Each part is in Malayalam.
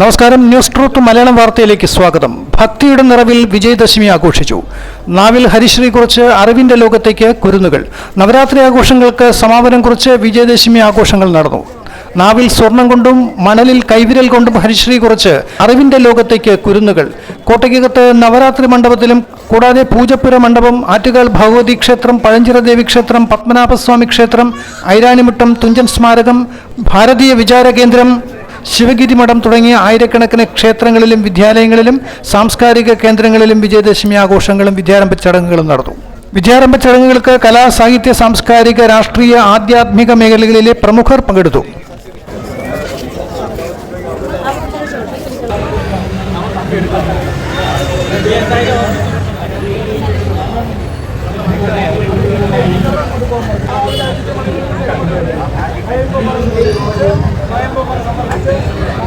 നമസ്കാരം. ന്യൂസ് ട്രൂത്ത് മലയാളം വാർത്തയിലേക്ക് സ്വാഗതം. ഭക്തിയുടെ നിറവിൽ വിജയദശമി ആഘോഷിച്ചു. നാവിൽ ഹരിശ്രീ കുറിച്ച് അറിവിന്റെ ലോകത്തേക്ക് കുരുന്നുകൾ. നവരാത്രി ആഘോഷങ്ങൾക്ക് സമാപനം കുറിച്ച് വിജയദശമി ആഘോഷങ്ങൾ നടന്നു. നാവിൽ സ്വർണം കൊണ്ടും മണലിൽ കൈവിരൽ കൊണ്ടും ഹരിശ്രീ കുറിച്ച് അറിവിന്റെ ലോകത്തേക്ക് കുരുന്നുകൾ. കോട്ടയ്ക്കകത്ത് നവരാത്രി മണ്ഡപത്തിലും കൂടാതെ പൂജപ്പുര മണ്ഡപം ആറ്റുകാൽ ഭഗവതി ക്ഷേത്രം പഴഞ്ചിറ ദേവി ക്ഷേത്രം പത്മനാഭസ്വാമി ക്ഷേത്രം ഐരാണിമുട്ടം തുഞ്ചൻ സ്മാരകം ഭാരതീയ വിചാര കേന്ദ്രം ശിവഗിരി മഠം തുടങ്ങിയ ആയിരക്കണക്കിന് ക്ഷേത്രങ്ങളിലും വിദ്യാലയങ്ങളിലും സാംസ്കാരിക കേന്ദ്രങ്ങളിലും വിജയദശമി ആഘോഷങ്ങളും വിദ്യാരംഭ ചടങ്ങുകളും നടന്നു. വിദ്യാരംഭ ചടങ്ങുകൾക്ക് കലാ സാഹിത്യ സാംസ്കാരിക രാഷ്ട്രീയ ആധ്യാത്മിക മേഖലകളിലെ പ്രമുഖർ പങ്കെടുത്തു.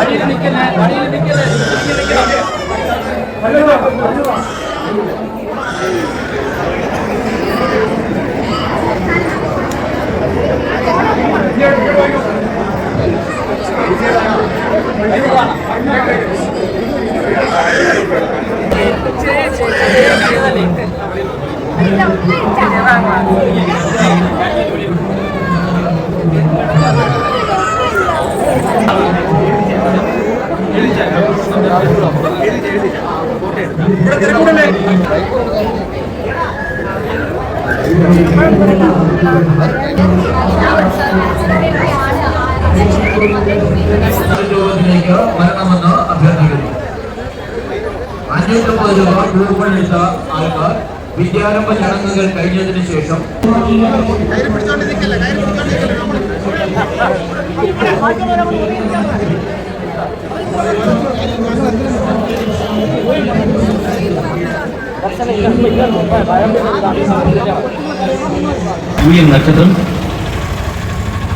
அடியில் நிக்கல அடியில் நிக்கல நிக்கல വരണമെന്ന് അഭ്യർത്ഥിക്കുന്നു അഞ്ഞൂറ്റമ്പത് രൂപ രൂപമെടുത്ത ആൾക്കാർ വിദ്യാരംഭ ചടങ്ങുകൾ കഴിഞ്ഞതിന് ശേഷം നക്ഷത്രം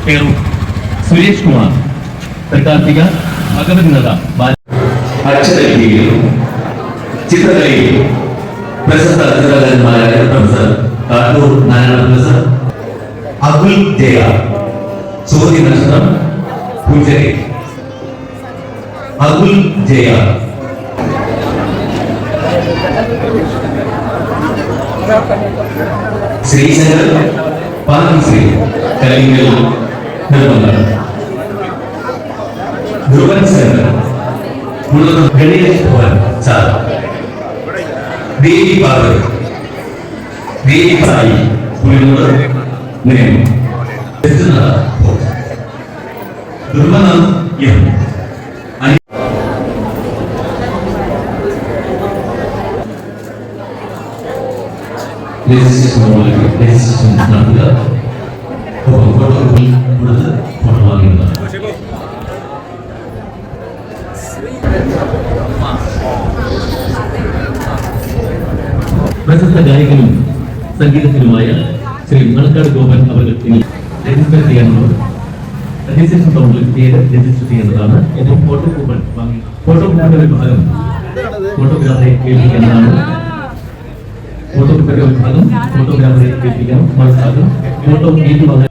പേരു സുരേഷ് കുമാർ പ്രകാർത്തിക ഭഗവത്നത അക്ഷരകലയിലും ചിത്രകലയിലും ప్రశస్త అక్షరాల ప్రొఫెసర్ కాటూర్ నారాయణ ప్రొఫెసర్ అగుల్ జయ సూర్య నక్షత్రం పూజరి అగుల్ జయ శ్రీశంకర్ పాలశ్రీ కలింగల్ నిర్మల ధ్రువన్ శంకర్ గణేష్ భవన్ సార్ வேதிப்பாடு வேதிப்பாய் புரிந்தவர் நேம் எத்தனை திருமணம் எம் Ladies and gentlemen, ladies and gentlemen, പ്രശസ്ത ഗായകനും സംഗീതത്തിനുമായ ശ്രീ മണക്കാട് ഗോപൻ അവർ രജിസ്റ്റർ ചെയ്യാനുള്ളത്. രജിസ്ട്രേഷൻ കൗണ്ടറിൽ പേര് രജിസ്റ്റർ ചെയ്യുന്നതാണ്. ഇത് ഫോട്ടോ കൂപ്പൺ വാങ്ങി ഫോട്ടോഗ്രാഫിയുടെ വിഭാഗം ഫോട്ടോഗ്രാഫറെ ഏൽപ്പിക്കുന്നതാണ് ഫോട്ടോഗ്രാഫിയുടെ വിഭാഗം ഫോട്ടോഗ്രാഫറെ ഏൽപ്പിക്കണം. മറുഭാഗം ഫോട്ടോ ഏറ്റുവാങ്ങാൻ